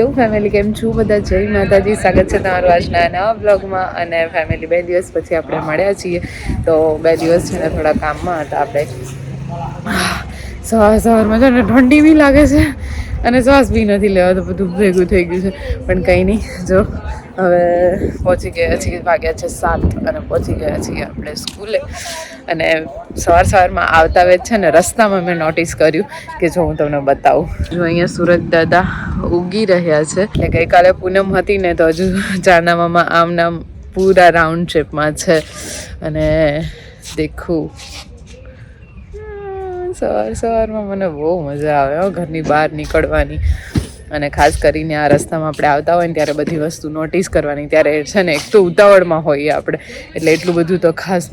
Hello family, કેમ છું બધા? જય માતાજી. સ્વાગત છે તમારું આજના નવા બ્લોગમાં અને ફેમિલી બે દિવસ પછી આપણે મળ્યા છીએ. તો બે દિવસ છે ને થોડા કામમાં હતા આપણે. સવાર સવારમાં છે ને ઠંડી બી લાગે છે અને શ્વાસ બી નથી લેવા, તો બધું ભેગું થઈ ગયું છે. પણ કંઈ નહીં, જો હવે પહોંચી ગયા છીએ વાગ્યા છે સાત અને પહોંચી ગયા છીએ આપણે સ્કૂલે. અને સવાર સવારમાં આવતા વેત છે ને, રસ્તામાં મેં નોટિસ કર્યું કે જો હું તમને બતાવું. જો અહીંયા સુરત દાદા ઉગી રહ્યા છે. એટલે ગઈકાલે પૂનમ હતી ને, તો હજુ ચારનામામાં આમ નામ પૂરા રાઉન્ડ શેપમાં છે. અને દેખું. સવાર સવારમાં મને બહુ મજા આવે હો, ઘરની બહાર નીકળવાની. અને ખાસ કરીને આ રસ્તામાં આપણે આવતા હોય ને, ત્યારે બધી વસ્તુ નોટિસ કરવાની. ત્યારે છે ને, એક તો ઉતાવળમાં હોઈએ આપણે. એટલે એટલું બધું તો ખાસ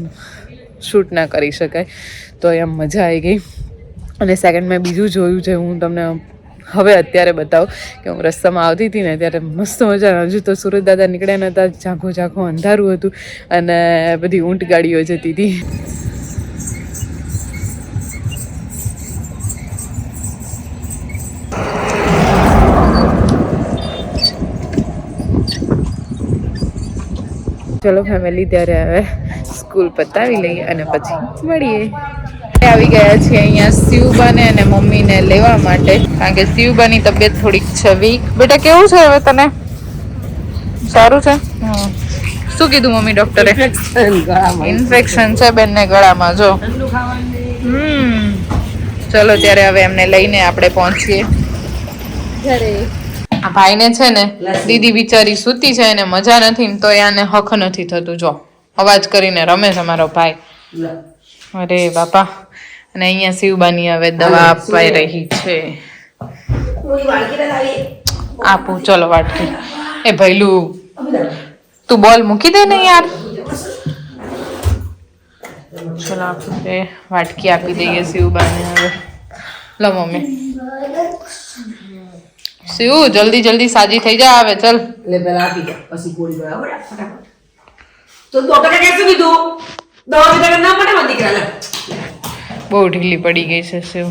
શૂટ ના કરી શકાય. તો એમ મજા આવી ગઈ. અને સેકન્ડ મેં બીજું જોયું છે, હું તમને હવે અત્યારે બતાવું કે હું રસ્તામાં આવતી હતી ને ત્યારે મસ્ત મજા હજુ તો સુરત દાદા નીકળ્યા નહોતા ઝાંખો ઝાંખો અંધારું હતું અને બધી ઊંટ ગાડીઓ જતી હતી. ચલો ફેમિલી ત્યારે હવે સ્કૂલ પતાવી લઈએ અને પછી મળીએ. આવી ગયા છીએ અહીંયા શિવબાને અને મમ્મીને લેવા માટે. કારણ કે શિવબાની તબિયત થોડીક છે વીક બેટા કેવું છે હવે તને? સારું છે? શું કીધું મમ્મી ડોક્ટરે? ઇન્ફેક્શન છે બેનને ગળામાં જો. હમ. ચલો ત્યારે હવે એમને લઈને આપણે પહોંચીએ. આ ભાઈને છે ને દીદી બિચારી સૂતી છે એને મજા નથી ને તો એને હક નથી થતું. જો. અવાજ કરીને રમે છે મારો ભાઈ. અરે બાપા. અને અહીંયા શિવબાની હવે દવા અપાઈ રહી છે. આપું ચલો વાટકી. એ ભૈલું તું બોલ મૂકી દે ને યાર. ચલો આપણે વાટકી આપી દઈએ શિવબાને હવે. લો મમ્મી. શિવ જલ્દી જલ્દી સાજી થઈ જા આવે ચલ. એટલે પેલા આપી દે. પછી ગોળી બરાબર તો ડોક્ટરે કહેશું કીધું. દવા પીધા ના પડે મારા દીકરા બહુ ઢીલી પડી ગઈ છે શિવ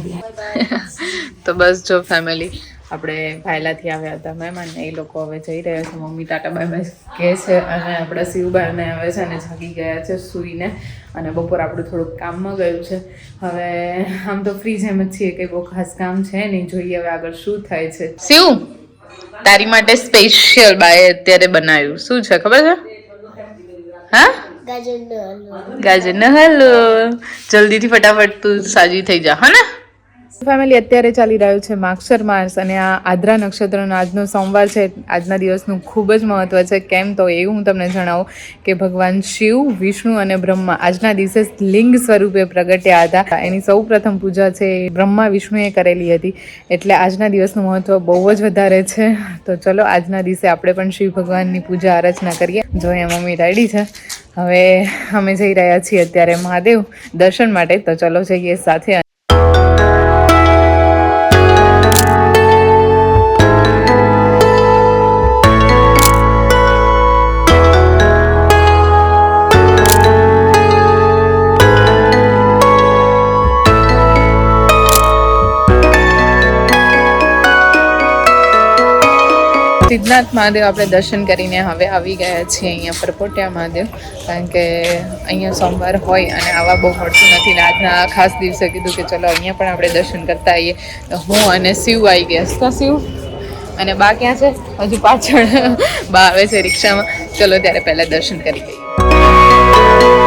તો બસ જો ફેમિલી આપણે ભાયલાથી આવ્યા હતા મહેમાન એ લોકો હવે જઈ રહ્યા છે. મમ્મી ટાટા બાય બાય કહે છે અને આપણા શિવબાને હવે છે ને જાગી ગયા છે સૂઈને અને બપોર આપણું થોડુંક કામમાં ગયું છે. હવે આમ તો ફ્રી જેમ જ છીએ કે બહુ ખાસ કામ છે નહીં. જોઈએ હવે આગળ શું થાય છે. શિવ તારી માટે સ્પેશિયલ બાય અત્યારે બનાવ્યું. શું છે ખબર છે? હા? ગાજરનો હલવો. જલ્દીથી ફટાફટ તું સાજી થઈ જા હા ને? ફેમિલી અત્યારે ચાલી રહ્યું છે માક્ષર માસ અને આ આદ્રા નક્ષત્રનો આજનો સોમવાર છે. આજના દિવસનું ખૂબ જ મહત્વ છે. કેમ તો એવું હું તમને જણાવું કે ભગવાન શિવ, વિષ્ણુ અને બ્રહ્મા આજના દિવસે લિંગ સ્વરૂપે પ્રગટ્યા હતા. એની સૌ પ્રથમ પૂજા છે બ્રહ્મા વિષ્ણુએ કરેલી હતી. એટલે આજના દિવસનું મહત્વ બહુ જ વધારે છે. તો ચલો આજના દિવસે આપણે પણ શિવ ભગવાનની પૂજા આરાધના કરીએ. જો અહીંયા મમ્મી રેડી છે. હવે અમે જઈ રહ્યા છીએ અત્યારે મહાદેવ દર્શન માટે. તો ચલો જઈએ સાથે. સિદ્ધનાથ મહાદેવ આપણે દર્શન કરીને હવે આવી ગયા છીએ અહીંયા પરપોટિયા મહાદેવ, કારણ કે અહીંયા સોમવાર હોય અને આવા બહુ મળતું નથી આજના ખાસ દિવસે કીધું કે ચલો અહીંયા પણ આપણે દર્શન કરતા આવીએ. તો હું અને શિવ આવી ગયા તો શિવ, અને બા ક્યાં છે? હજુ પાછળ. બા આવે છે રિક્ષામાં. ચલો ત્યારે પહેલાં દર્શન કરી લઈએ.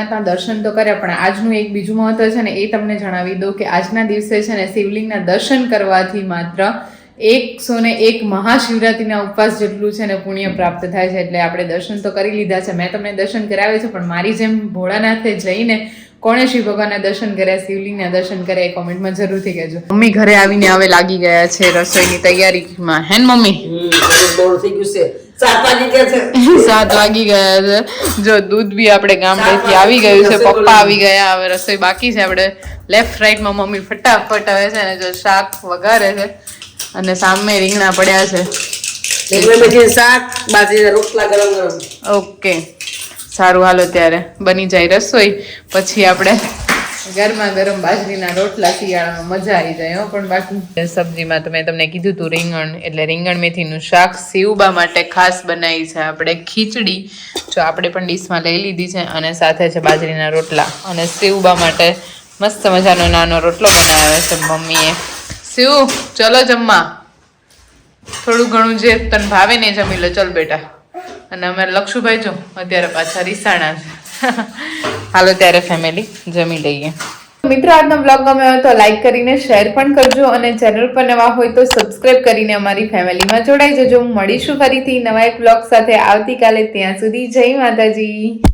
આપણે દર્શન તો કર્યા, પણ આજનું એક બીજું મહત્વ છે ને એ તમને જણાવી દઉં કે આજના દિવસે છે ને શિવલિંગના દર્શન કરવાથી માત્ર એકસો ને એક મહાશિવરાત્રિના ઉપવાસ જેટલું છે ને પુણ્ય પ્રાપ્ત થાય છે. એટલે આપણે દર્શન તો કરી લીધા છે. મેં તમને દર્શન કરાવે છે, પણ મારી જેમ ભોળાનાથે જઈને કોણે શિવ ભગવાનના દર્શન કર્યા, શિવલિંગના દર્શન કર્યા એ કોમેન્ટમાં જરૂરથી કહેજો. મમ્મી ઘરે આવીને હવે લાગી ગયા છે રસોઈની તૈયારીમાં. હે ને મમ્મી? થઈ ગયું છે. સાત વાગી ગયા છે. જો દૂધ બી આપણે ગામડેથી આવી ગયું છે પપ્પા આવી ગયા હવે રસોઈ બાકી છે આપણે લેફ્ટ રાઈટમાં મમ્મી ફટાફટ આવે છે ને જો શાક વઘારે છે અને સામે રીંગણા પડ્યા છે. શાક રોટલા ગરમ ગરમ. ઓકે. સારું હાલો ત્યારે બની જાય રસોઈ. પછી આપણે ગરમા ગરમ બાજરીના રોટલા શિયાળામાં મજા આવી જાય, હો, પણ બાકી. સબ્જીમાં તો મેં તમને કીધું હતું રીંગણ, એટલે રીંગણ મેથીનું શાક સેવબા માટે ખાસ બનાવી છે આપણે ખીચડી, જો આપણે પણ ડીશમાં લઈ લીધી છે, અને સાથે છે બાજરીના રોટલા, અને સેવબા માટે મસ્ત મજાનો નાનો રોટલો બનાવ્યો છે મમ્મીએ. સેવ, ચલો જમવા. થોડું ઘણું જે તને ભાવે ને જમી લો. ચલ બેટા. અને અમે લક્ષુભાઈ જો, અત્યારે પાછા રીસાણા છે. હાલો ત્યારે ફેમિલી જમી લઈએ. મિત્રો, આજનો બ્લોગ ગમ્યો હોય તો લાઈક કરીને શેર પણ કરજો અને ચેનલ પર નવા હોય તો સબસ્ક્રાઇબ કરીને અમારી ફેમિલીમાં જોડાઈ જજો. મળીશું ફરીથી નવા એક બ્લોગ સાથે. આવતીકાલે ત્યાં સુધી જય માતાજી.